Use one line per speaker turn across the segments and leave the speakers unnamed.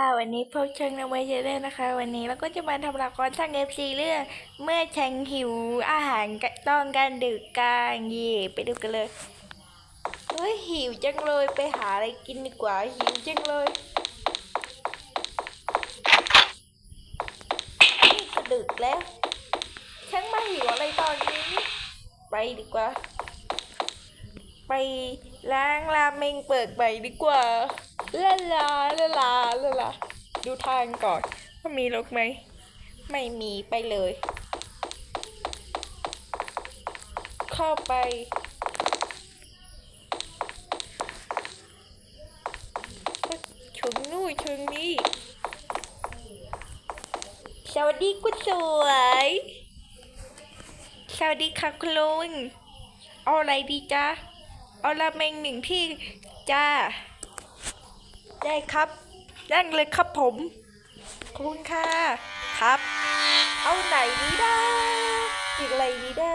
ค่ะวันนี้พบเชิงนวัยเจเดอร์นะคะ วันนี้เราก็จะมาทำละครสร้างเอฟซีเรื่อง เมื่อแชงหิวอาหารกะต้องการดึกกลางเย่ไปดูกันเลยเฮ้ยหิวจังเลยไปหาอะไรกินดีกว่าหิวจังเลยนี่ก็ดึกแล้วช่างมาหิวอะไรตอนนี้ ไปดีกว่า ไปล้างราเมงเปิดใหม่ดีกว่า ลาลาลาลาลาลาดูทางก่อนว่ามีรถไหม ไม่มีไปเลย เข้าไปชุงนู่นชงนี่สวัสดีคุณสวย สวัสดีค่ะคุณลุงเอาอะไรดีจ๊ะ เอาราเมงหนึ่งที่จ้า ได้ครับ นั่งเลยครับผมขอบคุณค่ะครับ เอาไหนดีนะอีกอะไรดีนะ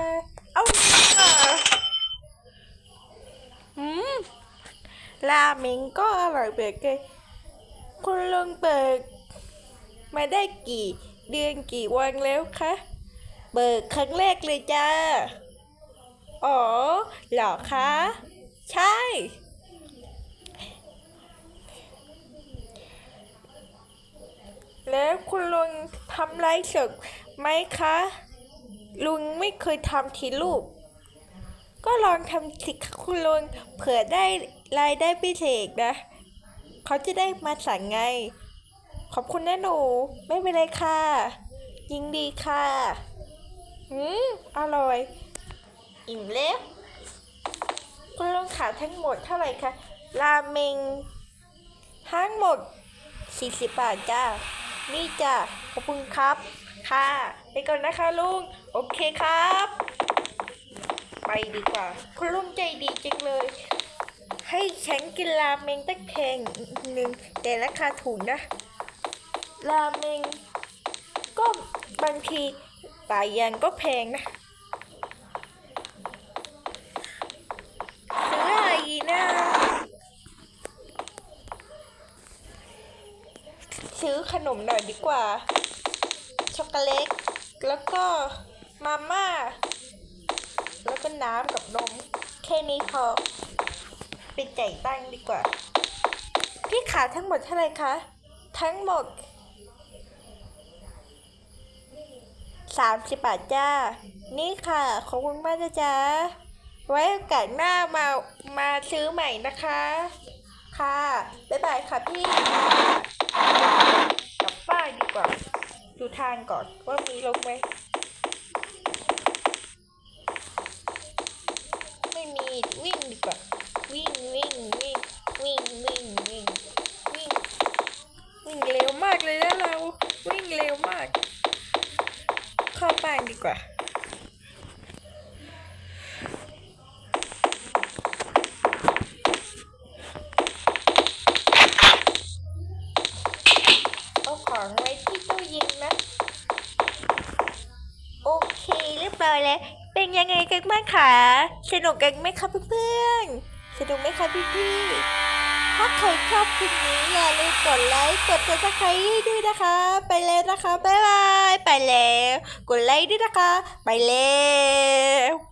เอานี่ค่ะอืมราเมงก็อร่อยเบิกเลยคุณลุงเบิกมาได้กี่เดือนกี่วันแล้วคะเบิกครั้งแรกเลยจ้า อ๋อเหรอคะ ใช่ แล้วคุณลุงทำไรสดไหมคะ ลุงไม่เคยทำทีลูก ก็ลองทำสิคะคุณลุงเผื่อได้รายได้พิเศษนะ เขาจะได้มาสั่งไง ขอบคุณนะหนู ไม่เป็นไรค่ะ ยิงดีค่ะอืมอร่อย อิ่มแล้วคุณลุงขาทั้งหมดเท่าไหร่คะราเมงทั้งหมด40บาทจ้า นี่จ้ะขอบคุณครับ ค่ะ ไปก่อนนะคะลุง โอเคครับ ไปดีกว่า คุณลุงใจดีจังเลย ให้ฉันกินราเมงตั้งแพงหนึ่งแต่ราคาถูกนะ ราเมงก็บางทีปลายยันก็แพงนะ ซื้อขนมหน่อยดีกว่า ช็อกโกแลตแล้วก็มาม่า แล้วก็น้ำกับนม แค่นี้พอไปจ่ายตังค์ดีกว่า พี่ขาทั้งหมดเท่าไหร่คะ ทั้งหมดสามสิบบาทจ้า นี่ค่ะ ขอบคุณมากจ๊ะไว้โอกาสหน้ามา มาซื้อใหม่นะคะ ค่ะ บ๊ายบายค่ะพี่ กลับบ้านดีกว่า ดูทางก่อนว่ามีลงไหม ไม่มีวิ่งดีกว่า วิ่งวิ่งวิ่งวิ่งวิ่งวิ่งวิ่งวิ่งเร็วมากเลยนะเรา วิ่งเร็วมาก เข้าบ้านดีกว่าเอา ที่ตู้เย็นนะ โอเคเรียบร้อยแล้ว เป็นยังไงกันบ้างคะสนุกกันไหมคะเพื่อนๆสนุกไหมคะพี่ๆถ้าใครชอบคลิปนี้อย่าลืมกดไลค์กดติดตามให้ด้วยนะคะ ไปแล้วนะคะบ๊ายบายไปแล้ว กดไลค์ด้วยนะคะ ไปแล้ว